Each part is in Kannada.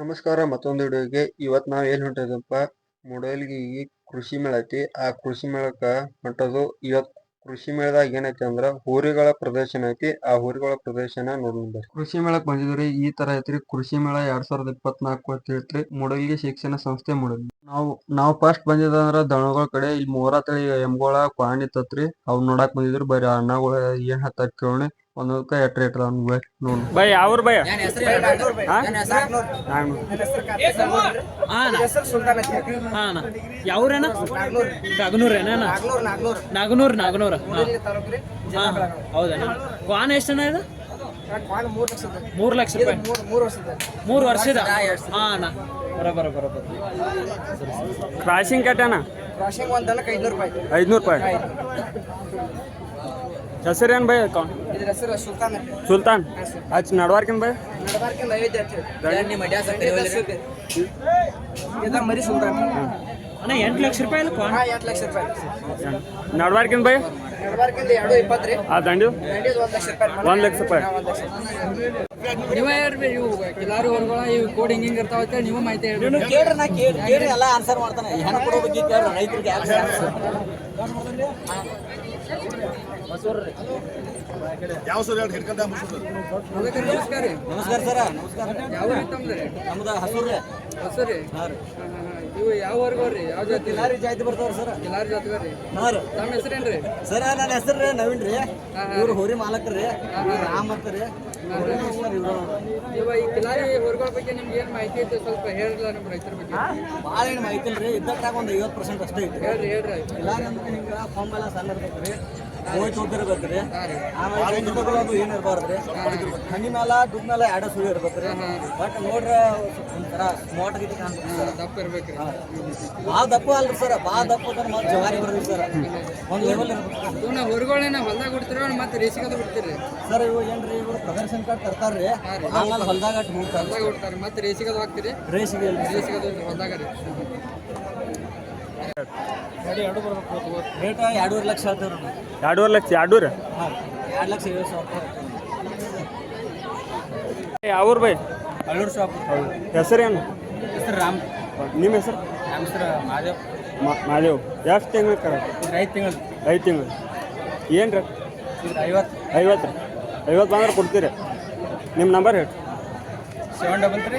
ನಮಸ್ಕಾರ, ಮತ್ತೊಂದು ವಿಡಿಯೋಗೆ. ಇವತ್ ನಾವ್ ಏನ್ ಹೊಂಟಿದಪ್ಪ ಈ ಕೃಷಿ ಮೇಳ ಐತಿ. ಆ ಕೃಷಿ ಮೇಳಕ್ಕೆ ಹೊಂಟದು ಇವತ್ತು ಕೃಷಿ ಮೇಳದಾಗ ಏನೈತಿ ಅಂದ್ರ ಹೋರಿಗಳ ಪ್ರದರ್ಶನ ಐತಿ. ಆ ಹೋರಿಗಳ ಪ್ರದರ್ಶನ ನೋಡೋಣ ಕೃಷಿ ಮೇಳಕ್ಕೆ ಬಂದಿದ್ರಿ, ಈ ತರ ಐತ್ರಿ. ಕೃಷಿ ಮೇಳ ಎರಡ್ ಸಾವಿರದ ಇಪ್ಪತ್ನಾಲ್ಕು ಹೇಳ್ತ್ರಿ. ಮೊಡಲ್ಗೆ ಶಿಕ್ಷಣ ಸಂಸ್ಥೆ ಮೂಡಲ್ಗಿ. ನಾವು ನಾವು ಫಸ್ಟ್ ಬಂದಿದಂದ್ರ ದಣಗಳ ಕಡೆ ಇಲ್ಲಿ ಮೂರ ತಳಿ ಎಮ್ಗಳ, ಕ್ವಾಣಿ ತತ್ರಿ. ಅವ್ ನೋಡಾಕ್ ಬಂದಿದ್ರು. ಬರೀ ಅಣ್ಣಗಳ ಏನ್ ಹತ್ತಾಕ್ ಕೇಳೋಣ. ಒಂದೊಂದಕ್ಕ ಎಟ್ ರೇಟ್ ನೋಡ್. ಬೈ ಅವ್ರ ಬೈ. ಯಾವ್ರೇನ? ನಾಗನೂರೇನ ನಾಗನೂರ್ ನಾಗನೂರ ಹಾಂ. ಹೌದಾ ಕ್ವಾನ್ ಎಷ್ಟನ ಇದು? ಮೂರು ಲಕ್ಷ ರೂಪಾಯಿ. ಮೂರು ವರ್ಷದ? ಹಾಂ ಅಣ್ಣ. ಬರೋಬರ ಬರೋಬರ. ಕ್ರಾಸಿಂಗ್ ಕಟ್ಟಣ ವಾಷಿಂಗ್ ಒಂದ್ ದನಕ್ಕೆ ಐದ್ನೂರು ರೂಪಾಯಿ ಐದ್ನೂರು ರೂಪಾಯಿ. ಹೆಸರೇನು ಬೈ ಇದ್ರ ಹೆಸರು ಸುಲ್ತಾನ್ ಸುಲ್ತಾನ್? ಹಚ್ ನಡ್ವಾರ್ಕಿನ್ ಬೈ ಇದ ಮರಿ ಸುಲ್ತಾನ್. ಅಣ್ಣ ಎಂಟು ಲಕ್ಷ ರೂಪಾಯಿ ಅಲ್ಲ ಕ್ವಾನ್ ಹಾ ಎಂಟು ಲಕ್ಷ ರೂಪಾಯಿ ನಡ್ವಾರ್ಕಿನ್ ಬೈ ನಡಬಾರ್ಕಿಂದ ಎರಡು ಇಪ್ಪತ್ತು ರೀ. ಆ ದಂಡಿ ಒಂದ್ ಲಕ್ಷ ರೂಪಾಯಿ ಒಂದು ಲಕ್ಷ ರೂಪಾಯಿ. ಹಾ, ಒಂದ್ ಲಕ್ಷ ನೀವೇ ಹೇಳ್ರಿ ಇವು ಕಿಲಾರಿ ಹೊರಗಳ ಇವು ಕೋಡ್ ಹಿಂಗ್ ಹಿಂಗ್ ಇರ್ತಾವ ನೀವು ಮಾಹಿತಿ ಹೇಳ್ರಿ. ಕೇಳ್ರಿ ನಾ ಕೇಳಿ ಕೇಳ್ರಿ ಎಲ್ಲ ಆನ್ಸರ್ ಮಾಡ್ತಾನೆ. ಹೆಣ್ಣು ಕೊಡೋ ಬಗ್ಗೆ ಕೇಳ್ರಿ ರೈತರಿಗೆ ಅದಕ್ಕೆ ನಮಸ್ಕಾರ ರೀ. ನಮಸ್ಕಾರ ಸರ. ನಮಸ್ಕಾರ. ಯಾವ ಊರ್ ತಮ್ದ್ರಿ ನಮ್ದು ಹಸೂರ್ ರೀ. ಹೊಸ ರೀ? ಹಾಂ ರೀ. ಇವು ಯಾವ ವರ್ಗ ರೀ? ಯಾವ ಜಾತಿ? ಕಿಲಾರಿ ಜಾತಿ ಬರ್ತಾವ್ರಿ ಸರ್. ಕಿಲಾರಿ ಜಾತಿ ರೀ? ಹಾಂ ರೀ. ತಮ್ಮ ಹೆಸರೇನ್ರಿ? ಸರ್ ನನ್ನ ಹೆಸರು ರೀ ನವೀನ್ ರೀ. ಇವ್ರು ಹೋರಿ ಮಾಲಕ್ರಿ ರೀ. ಇವ್ರು ರಾಮ್ ಅಂತ ರೀ. ಇವ ಈ ಕಿಲಾರಿ ಹೊರಗಳ ಬಗ್ಗೆ ನಿಮ್ಗೆ ಏನ್ ಮಾಹಿತಿ ಐತೆ ಸ್ವಲ್ಪ ಹೇಳ್ರಲ್ಲ ನಮ್ಮ ರೈತರ ಬಗ್ಗೆ. ಭಾಳ ಏನು ಮಾಹಿತಿ ಇಲ್ರಿ? ಇದ್ದಕ್ಕಾಗ ಒಂದು ಐವತ್ತು ಪರ್ಸೆಂಟ್ ಅಷ್ಟೇ ಐತಿ ಹೇಳ್ರಿ ಹೇಳ್ರಿ. ಕಿಲಾರಿ ಅಂದ್ರೆ ಹಿಂಗೆ ಫಾರ್ಮ್ ಎಲ್ಲ ಸಣ್ಣ ಇರ್ತೈತೆ ರೀ ಹೋಯ್ ತೋತಿರ್ಬೇಕು ರೀ ಆಮೇಲೆ ರೈತ ತಗೊಳ್ಳೋದು ಏನು ಇರಬಾರ್ದು ರೀ ಹಣ್ಣಿ ಮೇಲ ದುಡ್ಡು ಮೇಲೆ ಎರಡು ಸುಳಿ ಇರ್ಬೇಕ್ರಿ. ಬಟ್ ನೋಡ್ರಿ ಒಂಥರ ಸ್ಮಾರ್ಟ್ ಗೀತಿ ಕಾಣ್ಬೇಕು ಸರ್. ದಪ್ಪ ಇರ್ಬೇಕ್ರಿ. ಭಾಳ ದಪ್ಪ ಅಲ್ರಿ ಸರ್. ಭಾಳ ದಪ್ಪ ಅಂದ್ರೆ ಮತ್ತೆ ಜವಾರಿ ಸರ್. ಒಂದು ಲೆವೆಲ್ ಇರ್ಬೇಕು ಹೊರಗಳೇನ ಹೊಲ್ದಾಗ ಬಿಡ್ತೀರ ಮತ್ತೆ ರೇಸಿಗೆ ಬಿಡ್ತೀರಿ ಸರ್ ಇವು ಏನ್ರಿ ಇವರು ಪ್ರದರ್ಶನ ಕಾರ್ಡ್ ತರ್ತಾರ್ರಿ. ಆಮೇಲೆ ಹೊಲ್ದಾಗ ಹೋಗ್ತಾರೆ ಹೊಲ್ದಾಗ ಬಿಡ್ತಾರೆ ಮತ್ತೆ ರೇಸಿಗೆ ಹಾಕ್ತೀರಿ ರೇಸಿಗೆ ರೇಸಿಗದ ಹೊಲ್ದಾಗ ರೀ. ರೇಟ್ ಎರಡೂವರೆ ಲಕ್ಷ ಎರಡೂವರೆ ಲಕ್ಷ ಎರಡೂರು ಹಾಂ ಎರಡು ಲಕ್ಷ ಐವತ್ತು ಸಾವಿರ ಅವ್ರ ಬೈ? ಅಳ್ಳೂರು ಶಾಪ್. ಹೆಸರೇನು? ಹೆಸರು ರಾಮ್. ನಿಮ್ಮ ಹೆಸರು? ನಮ್ಮ ಹೆಸರು ಮಾದೇವ್ ಮಾದೇವ್ ಎಷ್ಟು ತಿಂಗಳು ಕರ? ಐದು ತಿಂಗಳು. ಐದು ತಿಂಗಳು. ಏನು ರೀ ಐವತ್ತು. ಐವತ್ತು. ಐವತ್ತು ಬಂದ್ರೆ ಕೊಡ್ತೀರಿ. ನಿಮ್ಮ ನಂಬರ್ ಹೇಳಿ seven double three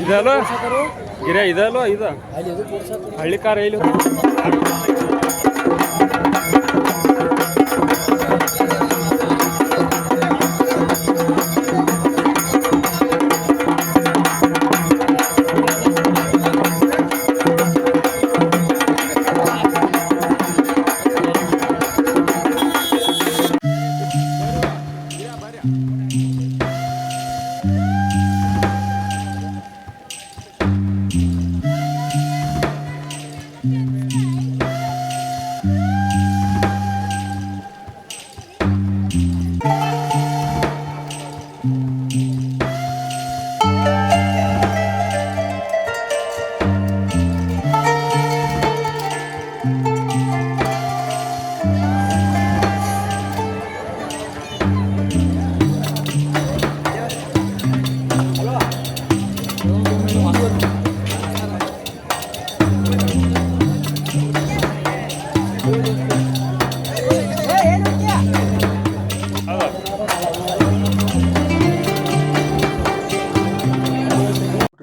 ಹಾಂ ಗಿರೇ ಗಿರ ಇದ? ಇದು ಹಳ್ಳಿ ಕಾರ ಇಲ್ಲಿ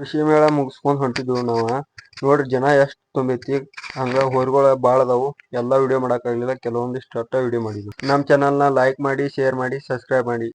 ಕೃಷಿ ಮೇಳ ಮುಗಿಸ್ಕೊಂಡ್ ಹೊಂಟಿದ್ವು ನಾವ. ನೋಡ್ರಿ ಜನ ಎಷ್ಟ್ ತುಂಬೈತಿ, ಹಂಗ ಹೋರಿಗಳ ಬಾಳ ಅದಾವು. ಎಲ್ಲಾ ವಿಡಿಯೋ ಮಾಡಕ್ ಆಗ್ಲಿಲ್ಲ, ಕೆಲವೊಂದಿಷ್ಟು ಅಟ್ಟ ವಿಡಿಯೋ ಮಾಡಿದ್ವಿ. ನಮ್ ಚಾನೆಲ್ನ ಲೈಕ್ ಮಾಡಿ ಶೇರ್ ಮಾಡಿ ಸಬ್ಸ್ಕ್ರೈಬ್ ಮಾಡಿ.